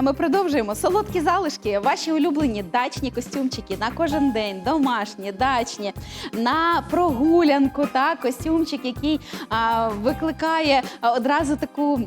А ми продовжуємо солодкі залишки, ваші улюблені дачні костюмчики на кожен день, домашні, дачні, на прогулянку. Та костюмчик, який а, викликає одразу таку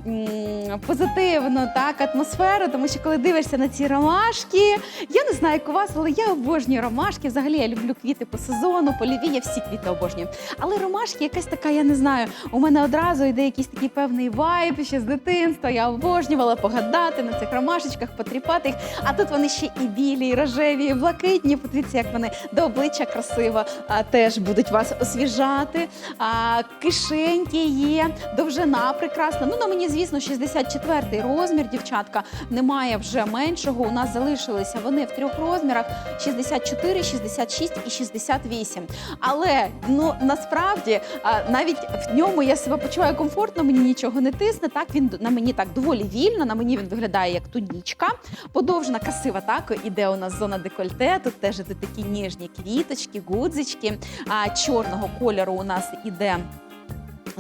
позитивну так атмосферу. Тому що коли дивишся на ці ромашки, я не знаю, як у вас, але я обожнюю ромашки. Взагалі я люблю квіти по сезону, польові, я всі квіти обожнюю. Але ромашки якась така, я не знаю. У мене одразу йде якийсь такий певний вайб ще з дитинства. Я обожнювала погадати на цих ромашечках, потріпати їх. А тут вони ще і білі, і рожеві, і блакитні. Подивіться, як вони до обличчя красиво а, теж будуть вас освіжати. А, кишеньки є, довжина прекрасна. Ну на мені, звісно, 64-й розмір, дівчатка. Немає вже меншого. У нас залишилися вони в трьох розмірах: 64, 66 і 68. Але ну насправді а, навіть в ньому я себе почуваю комфортно, мені нічого не тисне. Так він на мені так доволі вільно. На мені він виглядає як тунічка. Подовжена красива так іде у нас зона декольте. Тут теж іде такі ніжні квіточки, гудзички. А чорного кольору у нас іде.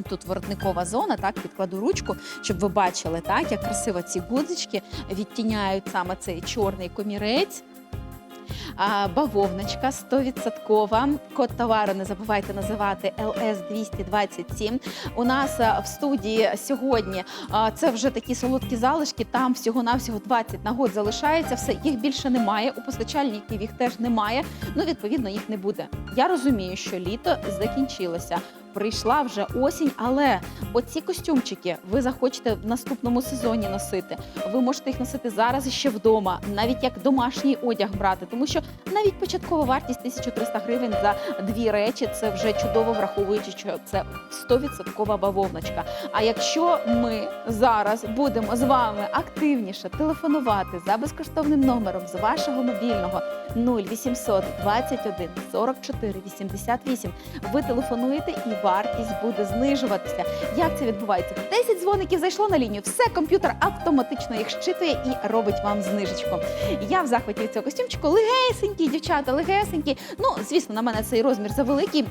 Тут воротникова зона, так підкладу ручку, щоб ви бачили, так як красиво ці гудзички відтіняють саме цей чорний комірець. Бавовночка 100%. Код товару не забувайте називати LS 227. У нас в студії сьогодні це вже такі солодкі залишки. Там всього-навсього 20 нагод залишається. Все їх більше немає. У постачальників їх теж немає. Ну відповідно їх не буде. Я розумію, що літо закінчилося. Прийшла вже осінь, але оці костюмчики ви захочете в наступному сезоні носити. Ви можете їх носити зараз ще вдома, навіть як домашній одяг брати, тому що навіть початкова вартість 1300 гривень за дві речі це вже чудово, враховуючи, що це 100% бавовночка. А якщо ми зараз будемо з вами активніше телефонувати за безкоштовним номером з вашого мобільного 0800 21 44 88, ви телефонуєте і вартість буде знижуватися. Як це відбувається? 10 дзвоників зайшло на лінію, все комп'ютер автоматично їх щитує і робить вам знижечку. Я в захваті від цього костюмчику легесенький, дівчата, легесенькі. Ну, звісно, на мене цей розмір завеликий.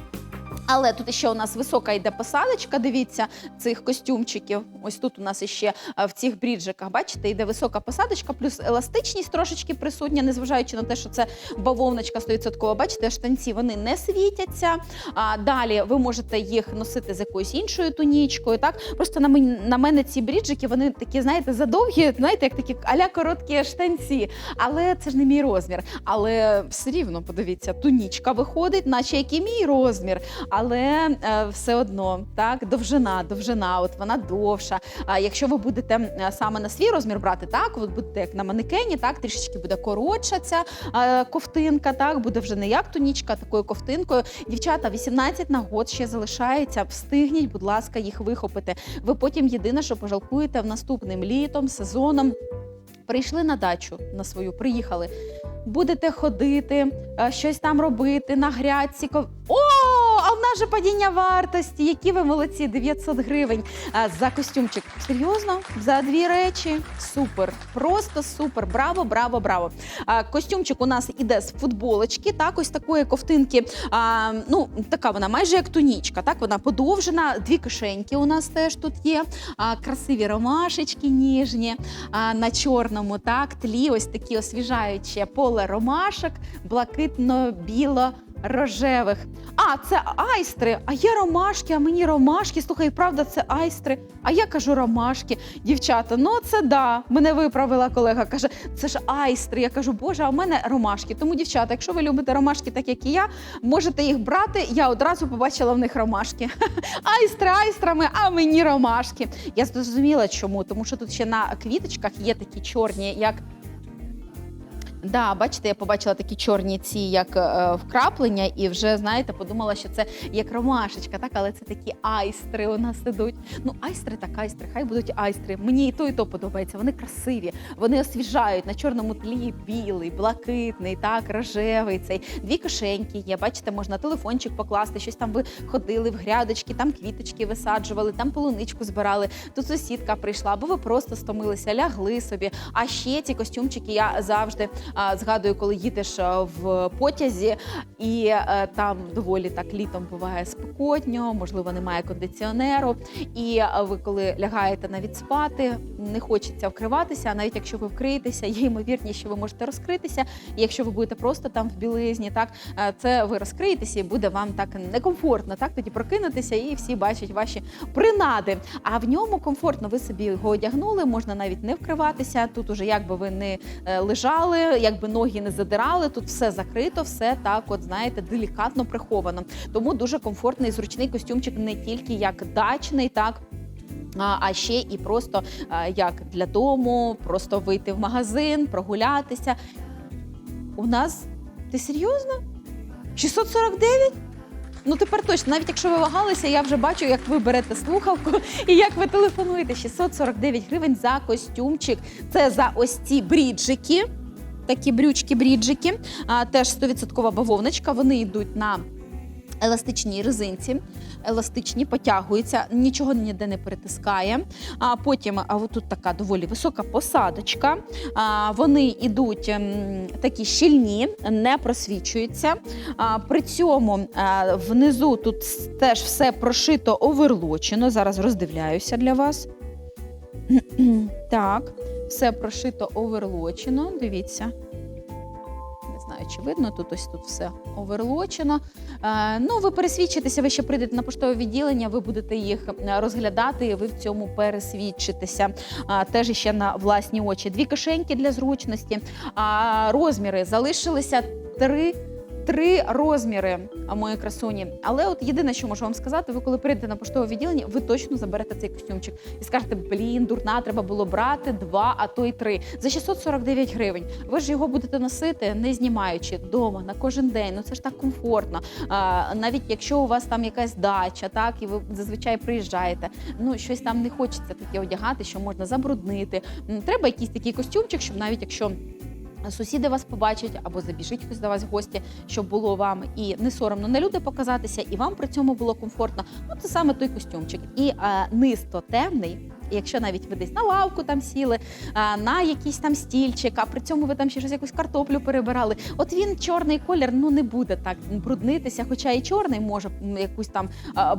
Але тут ще у нас висока йде посадочка. Дивіться цих костюмчиків. Ось тут у нас ще е, в цих бріджиках, бачите, йде висока посадочка, плюс еластичність трошечки присутня, незважаючи на те, що це бавовночка 100%. Бачите, штанці вони не світяться. А далі ви можете їх носити з якоюсь іншою тунічкою. Так просто на мені на мене ці бріджики, вони такі, знаєте, задовгі, знаєте, як такі аля короткі штанці. Але це ж не мій розмір. Але все рівно подивіться, тунічка виходить, наче як і мій розмір. Але е, все одно так, довжина, довжина, от вона довша. А якщо ви будете е, саме на свій розмір брати, так от будете як на манекені, так трішечки буде коротша ця е, ковтинка, так буде вже не як тунічка, такою ковтинкою. Дівчата, 18 нагод ще залишається. Встигніть, будь ласка, їх вихопити. Ви потім єдине, що пожалкуєте в наступним літом, сезоном. Прийшли на дачу на свою, приїхали. Будете ходити, щось там робити на грядці. О, же падіння вартості. Які ви молодці, 900 гривень за костюмчик. Серйозно? За дві речі? Супер. Просто супер. Браво, браво, браво. Костюмчик у нас іде з футболочки, так, ось такої ковтинки. Ну, така вона майже як тунічка. Так, вона подовжена. Дві кишеньки у нас теж тут є. Красиві ромашечки ніжні. На чорному так, тлі, ось такі освіжаючі поле ромашок, блакитно-біло. Рожевих. А, це айстри. А є ромашки, а мені ромашки. Слухай, правда, це айстри. А я кажу ромашки. Дівчата, ну це да. Мене виправила колега. Каже, це ж айстри. Я кажу, боже, а в мене ромашки. Тому, дівчата, якщо ви любите ромашки, так як і я, можете їх брати. Я одразу побачила в них ромашки. Айстри айстрами, а мені ромашки. Я зрозуміла, чому, тому що тут ще на квіточках є такі чорні, як. Да, бачите, я побачила такі чорні ці, як е, вкраплення, і вже знаєте, подумала, що це як ромашечка, так, але це такі айстри у нас ідуть. Ну, айстри так айстри, хай будуть айстри. Мені і то, і то подобається. Вони красиві, вони освіжають на чорному тлі білий, блакитний, так, рожевий. Цей дві кишеньки є. Бачите, можна телефончик покласти, щось там ви ходили в грядочки, там квіточки висаджували, там полуничку збирали. Тут сусідка прийшла, або ви просто стомилися, лягли собі. А ще ці костюмчики я завжди згадую, коли їдеш в потязі, і е, там доволі так літом буває спекотньо, можливо, немає кондиціонеру. І е, ви, коли лягаєте навіть спати, не хочеться вкриватися. А навіть якщо ви вкриєтеся, є ймовірність, що ви можете розкритися. І якщо ви будете просто там в білизні, так е, це ви розкриєтеся і буде вам так некомфортно. Так тоді прокинутися, і всі бачать ваші принади. А в ньому комфортно. Ви собі його одягнули, можна навіть не вкриватися. Тут уже як би ви не е, лежали, якби ноги не задирали. Тут все закрито, все так, от знаєте, делікатно приховано. Тому дуже комфортний зручний костюмчик не тільки як дачний, так. А ще і просто як для дому, просто вийти в магазин, прогулятися. У нас ти серйозно? 649? Ну тепер точно, навіть якщо ви вагалися, я вже бачу, як ви берете слухавку і як ви телефонуєте. 649 гривень за костюмчик. Це за ось ці бріджики. Такі брючки-бріджики. Теж 100% бавовночка. Вони йдуть на еластичній резинці. Еластичні, потягуються, нічого ніде не перетискає. А потім а тут така доволі висока посадочка. А, вони йдуть ем, такі щільні, не просвічуються. А, при цьому а, внизу тут теж все прошито оверлочено. Зараз роздивляюся для вас. так, все прошито оверлочено. Дивіться. Не знаю, чи видно, тут ось тут все оверлочено. Е, ну, ви пересвідчитеся, ви ще прийдете на поштове відділення, ви будете їх е, розглядати, і ви в цьому пересвідчитеся. Теж ще на власні очі. Дві кишеньки для зручності. А розміри залишилися три. Три розміри а, мої красуні. Але от єдине, що можу вам сказати, ви коли прийдете на поштове відділення, ви точно заберете цей костюмчик і скажете, блін, дурна, треба було брати два, а то й три. За 649 гривень. Ви ж його будете носити, не знімаючи вдома на кожен день. Ну це ж так комфортно. А, навіть якщо у вас там якась дача, так і ви зазвичай приїжджаєте. Ну щось там не хочеться таке одягати, що можна забруднити. Треба якийсь такий костюмчик, щоб навіть якщо. Сусіди вас побачать або забіжить хтось до вас в гості, щоб було вам і не соромно на люди показатися, і вам при цьому було комфортно. Ну це саме той костюмчик. І е, низ темний. Якщо навіть ви десь на лавку там сіли, на якийсь там стільчик, а при цьому ви там ще щось якусь картоплю перебирали. От він чорний колір ну не буде так бруднитися, хоча і чорний може якусь там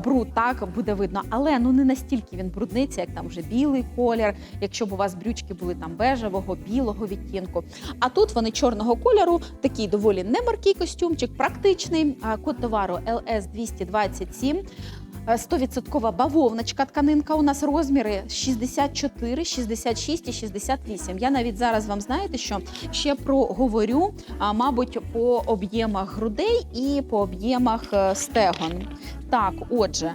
бруд так буде видно, але ну не настільки він брудниться, як там вже білий колір, якщо б у вас брючки були там бежевого, білого відтінку. А тут вони чорного кольору, такий доволі немаркий костюмчик, практичний. Код товару LS 227. Е, 100% бавовночка тканинка. У нас розміри 64, 66 і 68. Я навіть зараз вам знаєте, що ще проговорю, мабуть, по об'ємах грудей і по об'ємах е, стегон. Так, отже.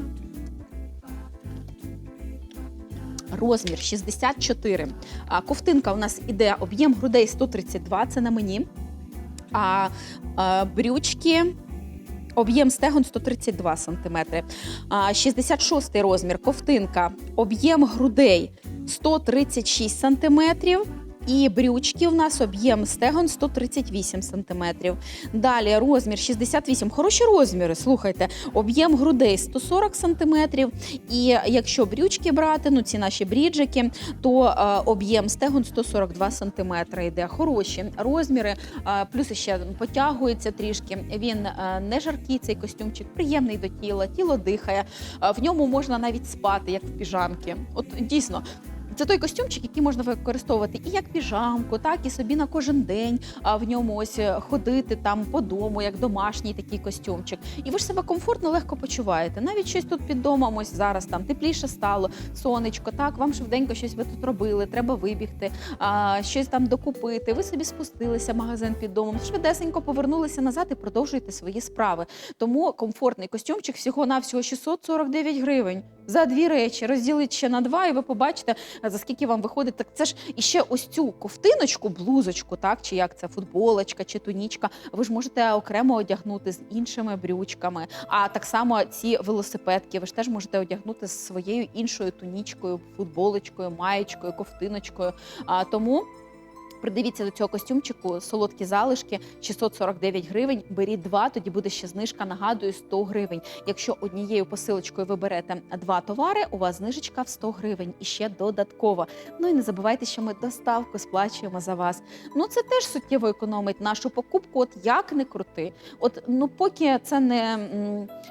Розмір 64. А, ковтинка у нас іде об'єм грудей 132, це на мені. А, а брючки Об'єм стегон 132 см. 66 розмір ковтинка. Об'єм грудей 136 см. І брючки у нас об'єм стегон 138 см. Далі розмір 68. Хороші розміри, слухайте. Об'єм грудей 140 см. І якщо брючки брати, ну ці наші бріджики, то е, об'єм стегон 142 см йде. Хороші розміри, е, плюс ще потягується трішки. Він е, не жаркий, цей костюмчик, приємний до тіла, тіло дихає. В ньому можна навіть спати, як в піжамці. От дійсно. Це той костюмчик, який можна використовувати і як піжамку, так і собі на кожен день а в ньому ось е, ходити там по дому, як домашній такий костюмчик. І ви ж себе комфортно, легко почуваєте. Навіть щось тут під домом, ось зараз там тепліше стало, сонечко, так вам швиденько щось ви тут робили, треба вибігти, а, щось там докупити. Ви собі спустилися магазин під домом, швидесенько повернулися назад і продовжуєте свої справи. Тому комфортний костюмчик всього навсього 649 гривень за дві речі. Розділіть ще на два, і ви побачите, за скільки вам виходить. Так це ж іще ось цю ковтиночку, блузочку, так чи як це футболочка чи тунічка. Ви ж можете окремо одягнути з іншими брючками. А так само ці велосипедки ви ж теж можете одягнути з своєю іншою тунічкою, футболочкою, маєчкою, ковтиночкою. А тому. Придивіться до цього костюмчику солодкі залишки 649 гривень. Беріть два, тоді буде ще знижка. Нагадую 100 гривень. Якщо однією посилочкою ви берете два товари, у вас знижечка в 100 гривень і ще додатково. Ну і не забувайте, що ми доставку сплачуємо за вас. Ну це теж суттєво економить нашу покупку. От як не крути. От ну поки це не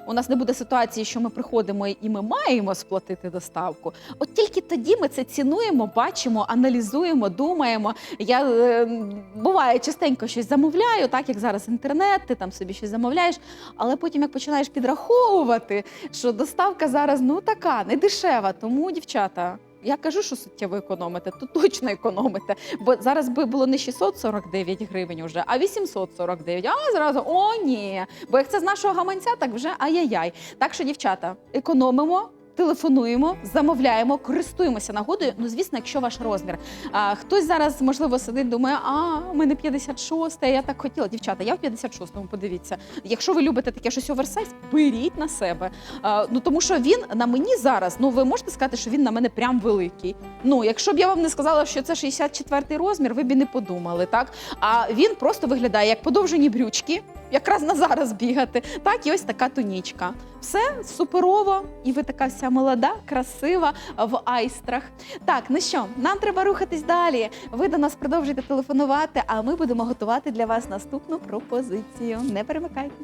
у нас не буде ситуації, що ми приходимо і ми маємо сплатити доставку. От тільки тоді ми це цінуємо, бачимо, аналізуємо, думаємо. Я е, буває частенько щось замовляю, так як зараз інтернет, ти там собі щось замовляєш, але потім як починаєш підраховувати, що доставка зараз ну така не дешева. Тому, дівчата. Я кажу, що суттєво економите, то точно економите. Бо зараз би було не 649 гривень уже, а 849. А зразу о, ні. Бо як це з нашого гаманця, так вже ай-яй-яй. Так що, дівчата, економимо. Телефонуємо, замовляємо, користуємося нагодою. Ну, звісно, якщо ваш розмір. А, хтось зараз, можливо, сидить, думає, а у мене 56, я так хотіла. Дівчата, я в 56-му, подивіться. Якщо ви любите таке щось оверсайз, беріть на себе. А, ну тому що він на мені зараз, ну ви можете сказати, що він на мене прям великий. Ну, якщо б я вам не сказала, що це 64 розмір, ви б і не подумали, так? А він просто виглядає як подовжені брючки, якраз на зараз бігати. Так, і ось така тунічка. Все суперово, і ви така вся молода, красива в айстрах. Так, ну що, нам треба рухатись далі. Ви до нас продовжуйте телефонувати, а ми будемо готувати для вас наступну пропозицію. Не перемикайте.